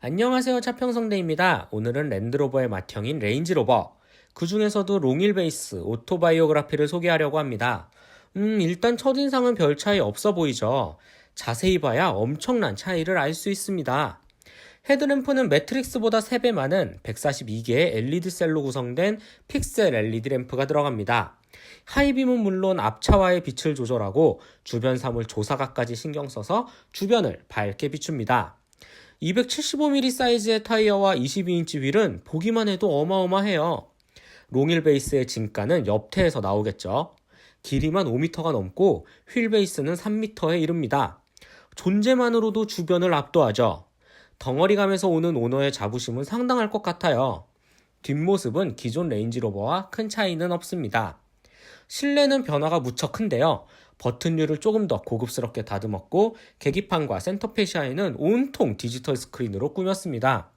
안녕하세요 차평성대입니다. 오늘은 랜드로버의 맏형인 레인지로버 그 중에서도 롱일 베이스 오토바이오그라피를 소개하려고 합니다. 음 일단 첫인상은 별 차이 없어 보이죠. 자세히 봐야 엄청난 차이를 알 수 있습니다. 헤드램프는 매트릭스보다 3배 많은 142개의 LED 셀로 구성된 픽셀 LED 램프가 들어갑니다. 하이빔은 물론 앞차와의 빛을 조절하고 주변 사물 조사각까지 신경 써서 주변을 밝게 비춥니다. 275mm 사이즈의 타이어와 22인치 휠은 보기만 해도 어마어마해요. 롱일 베이스의 진가는 옆태에서 나오겠죠. 길이만 5m가 넘고 휠 베이스는 3m에 이릅니다. 존재만으로도 주변을 압도하죠. 덩어리감에서 오는 오너의 자부심은 상당할 것 같아요. 뒷모습은 기존 레인지로버와 큰 차이는 없습니다. 실내는 변화가 무척 큰데요. 버튼류를 조금 더 고급스럽게 다듬었고 계기판과 센터페시아에는 온통 디지털 스크린으로 꾸몄습니다.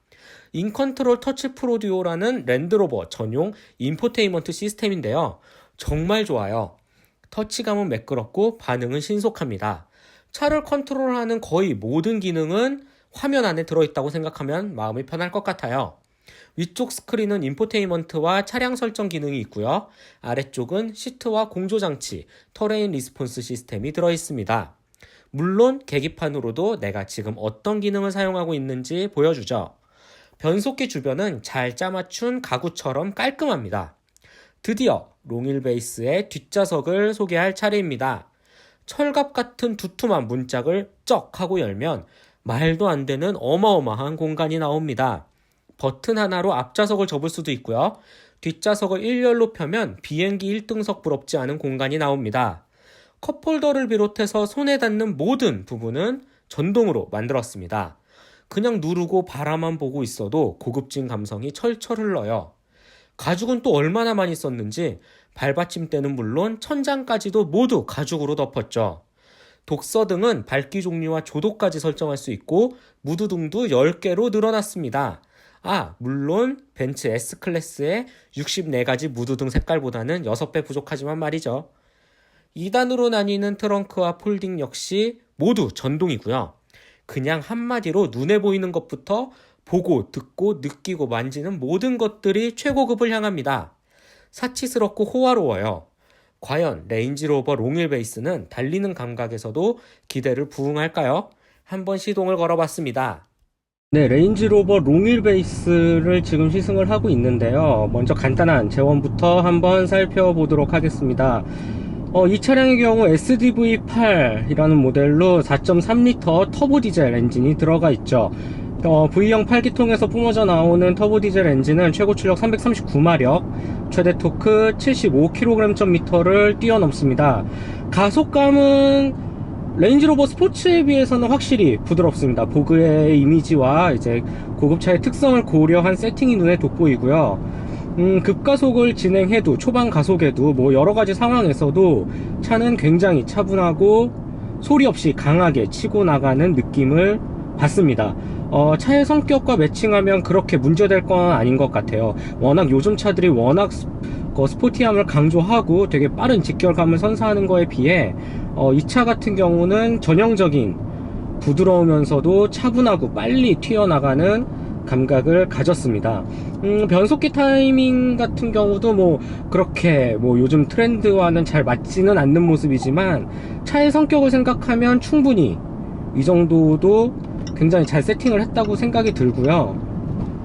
인컨트롤 터치 프로 듀오라는 랜드로버 전용 인포테인먼트 시스템인데요. 정말 좋아요. 터치감은 매끄럽고 반응은 신속합니다. 차를 컨트롤하는 거의 모든 기능은 화면 안에 들어있다고 생각하면 마음이 편할 것 같아요. 위쪽 스크린은 인포테인먼트와 차량 설정 기능이 있고요. 아래쪽은 시트와 공조 장치, 터레인 리스폰스 시스템이 들어 있습니다. 물론 계기판으로도 내가 지금 어떤 기능을 사용하고 있는지 보여주죠. 변속기 주변은 잘 짜맞춘 가구처럼 깔끔합니다. 드디어 롱일 베이스의 뒷좌석을 소개할 차례입니다. 철갑 같은 두툼한 문짝을 쩍 하고 열면 말도 안 되는 어마어마한 공간이 나옵니다. 버튼 하나로 앞좌석을 접을 수도 있고요. 뒷좌석을 일렬로 펴면 비행기 1등석 부럽지 않은 공간이 나옵니다. 컵홀더를 비롯해서 손에 닿는 모든 부분은 전동으로 만들었습니다. 그냥 누르고 바라만 보고 있어도 고급진 감성이 철철 흘러요. 가죽은 또 얼마나 많이 썼는지 발받침대는 물론 천장까지도 모두 가죽으로 덮었죠. 독서 등은 밝기 종류와 조도까지 설정할 수 있고 무드등도 10개로 늘어났습니다. 아, 물론 벤츠 S클래스의 64가지 무드등 색깔보다는 6배 부족하지만 말이죠. 2단으로 나뉘는 트렁크와 폴딩 역시 모두 전동이고요. 그냥 한마디로 눈에 보이는 것부터 보고, 듣고, 느끼고, 만지는 모든 것들이 최고급을 향합니다. 사치스럽고 호화로워요. 과연 레인지로버 롱일 베이스는 달리는 감각에서도 기대를 부응할까요? 한번 시동을 걸어봤습니다. 네, 레인지로버 롱일 베이스를 지금 시승을 하고 있는데요. 먼저 간단한 재원부터 한번 살펴보도록 하겠습니다. 어, 이 차량의 경우 SDV8이라는 모델로 4.3L 터보 디젤 엔진이 들어가 있죠. 어, V형 8기통에서 뿜어져 나오는 터보 디젤 엔진은 최고 출력 339마력, 최대 토크 75kgm를 뛰어넘습니다. 가속감은 레인지로버 스포츠에 비해서는 확실히 부드럽습니다. 보그의 이미지와 이제 고급차의 특성을 고려한 세팅이 눈에 돋보이고요. 음, 급가속을 진행해도 초반 가속에도 뭐 여러 가지 상황에서도 차는 굉장히 차분하고 소리 없이 강하게 치고 나가는 느낌을 받습니다. 어, 차의 성격과 매칭하면 그렇게 문제될 건 아닌 것 같아요. 워낙 요즘 차들이 워낙 스, 그 스포티함을 강조하고 되게 빠른 직결감을 선사하는 거에 비해 어, 이 차 같은 경우는 전형적인 부드러우면서도 차분하고 빨리 튀어나가는 감각을 가졌습니다. 음, 변속기 타이밍 같은 경우도 뭐 그렇게 뭐 요즘 트렌드와는 잘 맞지는 않는 모습이지만 차의 성격을 생각하면 충분히 이 정도도 굉장히 잘 세팅을 했다고 생각이 들고요.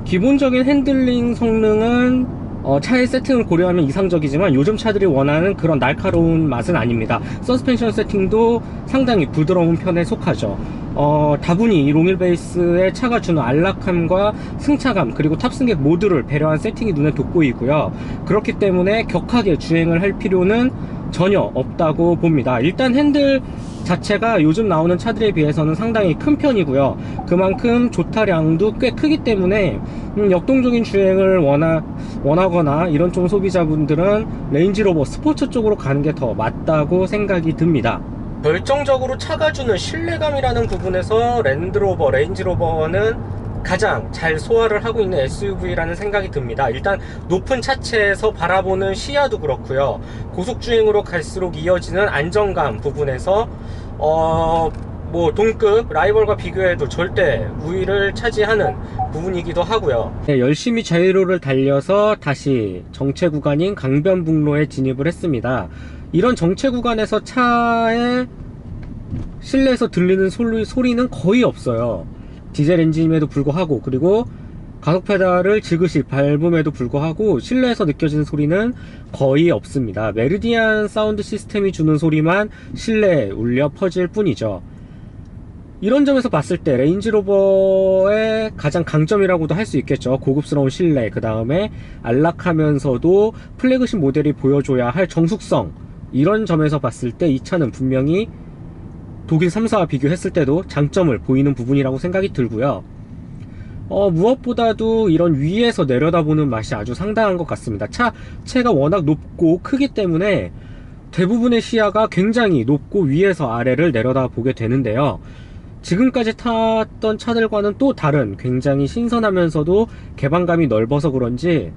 기본적인 핸들링 성능은 어, 차의 세팅을 고려하면 이상적이지만 요즘 차들이 원하는 그런 날카로운 맛은 아닙니다. 서스펜션 세팅도 상당히 부드러운 편에 속하죠. 어, 다분히 이 롱일 베이스의 차가 주는 안락함과 승차감 그리고 탑승객 모두를 배려한 세팅이 눈에 돋보이고요. 그렇기 때문에 격하게 주행을 할 필요는 전혀 없다고 봅니다. 일단 핸들 자체가 요즘 나오는 차들에 비해서는 상당히 큰 편이고요. 그만큼 조타량도 꽤 크기 때문에 음, 역동적인 주행을 원하, 원하거나 이런 쪽 소비자분들은 레인지로버 스포츠 쪽으로 가는 게 더 맞다고 생각이 듭니다. 결정적으로 차가 주는 신뢰감이라는 부분에서 랜드로버, 레인지로버는 가장 잘 소화를 하고 있는 SUV라는 생각이 듭니다. 일단 높은 차체에서 바라보는 시야도 그렇고요. 고속주행으로 갈수록 이어지는 안정감 부분에서 어, 뭐 동급 라이벌과 비교해도 절대 우위를 차지하는 부분이기도 하고요. 네, 열심히 자유로를 달려서 다시 정체 구간인 강변북로에 진입을 했습니다. 이런 정체 구간에서 차의 실내에서 들리는 소리, 소리는 거의 없어요. 디젤 엔진임에도 불구하고 그리고 가속 페달을 지그시 밟음에도 불구하고 실내에서 느껴지는 소리는 거의 없습니다. 메르디안 사운드 시스템이 주는 소리만 실내에 울려 퍼질 뿐이죠. 이런 점에서 봤을 때 레인지로버의 가장 강점이라고도 할 수 있겠죠. 고급스러운 실내, 그 다음에 안락하면서도 플래그십 모델이 보여줘야 할 정숙성. 이런 점에서 봤을 때 이 차는 분명히 독일 3사와 비교했을 때도 장점을 보이는 부분이라고 생각이 들고요. 어, 무엇보다도 이런 위에서 내려다보는 맛이 아주 상당한 것 같습니다. 차, 체가 워낙 높고 크기 때문에 대부분의 시야가 굉장히 높고 위에서 아래를 내려다보게 되는데요. 지금까지 탔던 차들과는 또 다른 굉장히 신선하면서도 개방감이 넓어서 그런지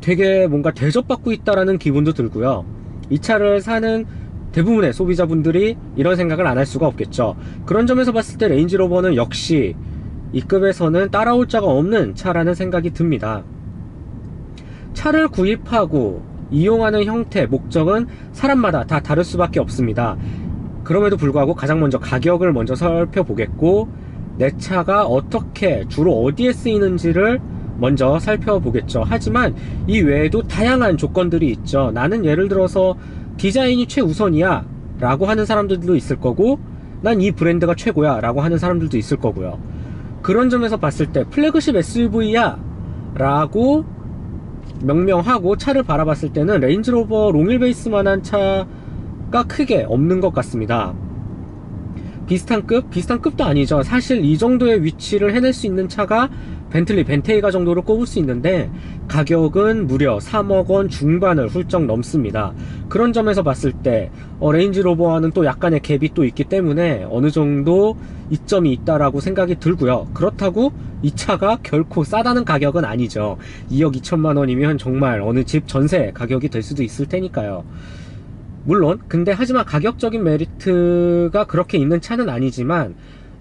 되게 뭔가 대접받고 있다라는 기분도 들고요. 이 차를 사는 대부분의 소비자분들이 이런 생각을 안 할 수가 없겠죠. 그런 점에서 봤을 때 레인지로버는 역시 이 급에서는 따라올 자가 없는 차라는 생각이 듭니다. 차를 구입하고 이용하는 형태, 목적은 사람마다 다 다를 수밖에 없습니다. 그럼에도 불구하고 가장 먼저 가격을 먼저 살펴보겠고 내 차가 어떻게 주로 어디에 쓰이는지를 먼저 살펴보겠죠. 하지만 이 외에도 다양한 조건들이 있죠. 나는 예를 들어서 디자인이 최우선이야 라고 하는 사람들도 있을 거고 난 이 브랜드가 최고야 라고 하는 사람들도 있을 거고요. 그런 점에서 봤을 때 플래그십 SUV야 라고 명명하고 차를 바라봤을 때는 레인지로버 롱휠베이스만한 차 가 크게 없는 것 같습니다. 비슷한 급? 비슷한 급도 아니죠. 사실 이 정도의 위치를 해낼 수 있는 차가 벤틀리 벤테이가 정도로 꼽을 수 있는데 가격은 무려 3억 원 중반을 훌쩍 넘습니다. 그런 점에서 봤을 때 어, 레인지로버와는 또 약간의 갭이 또 있기 때문에 어느 정도 이점이 있다라고 생각이 들고요. 그렇다고 이 차가 결코 싸다는 가격은 아니죠. 2억 2천만 원이면 정말 어느 집 전세 가격이 될 수도 있을 테니까요. 물론 근데 하지만 가격적인 메리트가 그렇게 있는 차는 아니지만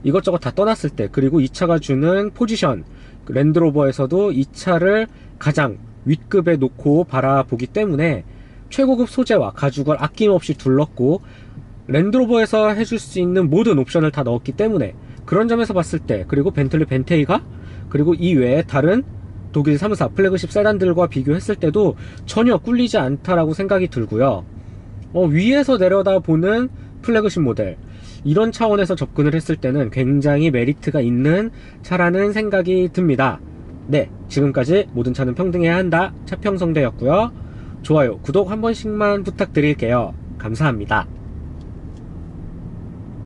이것저것 다 떠났을 때 그리고 이 차가 주는 포지션 그 랜드로버에서도 이 차를 가장 윗급에 놓고 바라보기 때문에 최고급 소재와 가죽을 아낌없이 둘렀고 랜드로버에서 해줄 수 있는 모든 옵션을 다 넣었기 때문에 그런 점에서 봤을 때 그리고 벤틀리 벤테이가 그리고 이 외에 다른 독일 3사 플래그십 세단들과 비교했을 때도 전혀 꿀리지 않다라고 생각이 들고요. 어, 위에서 내려다 보는 플래그십 모델 이런 차원에서 접근을 했을 때는 굉장히 메리트가 있는 차라는 생각이 듭니다. 네, 지금까지 모든 차는 평등해야 한다 차평성대였고요. 좋아요, 구독 한 번씩만 부탁드릴게요. 감사합니다.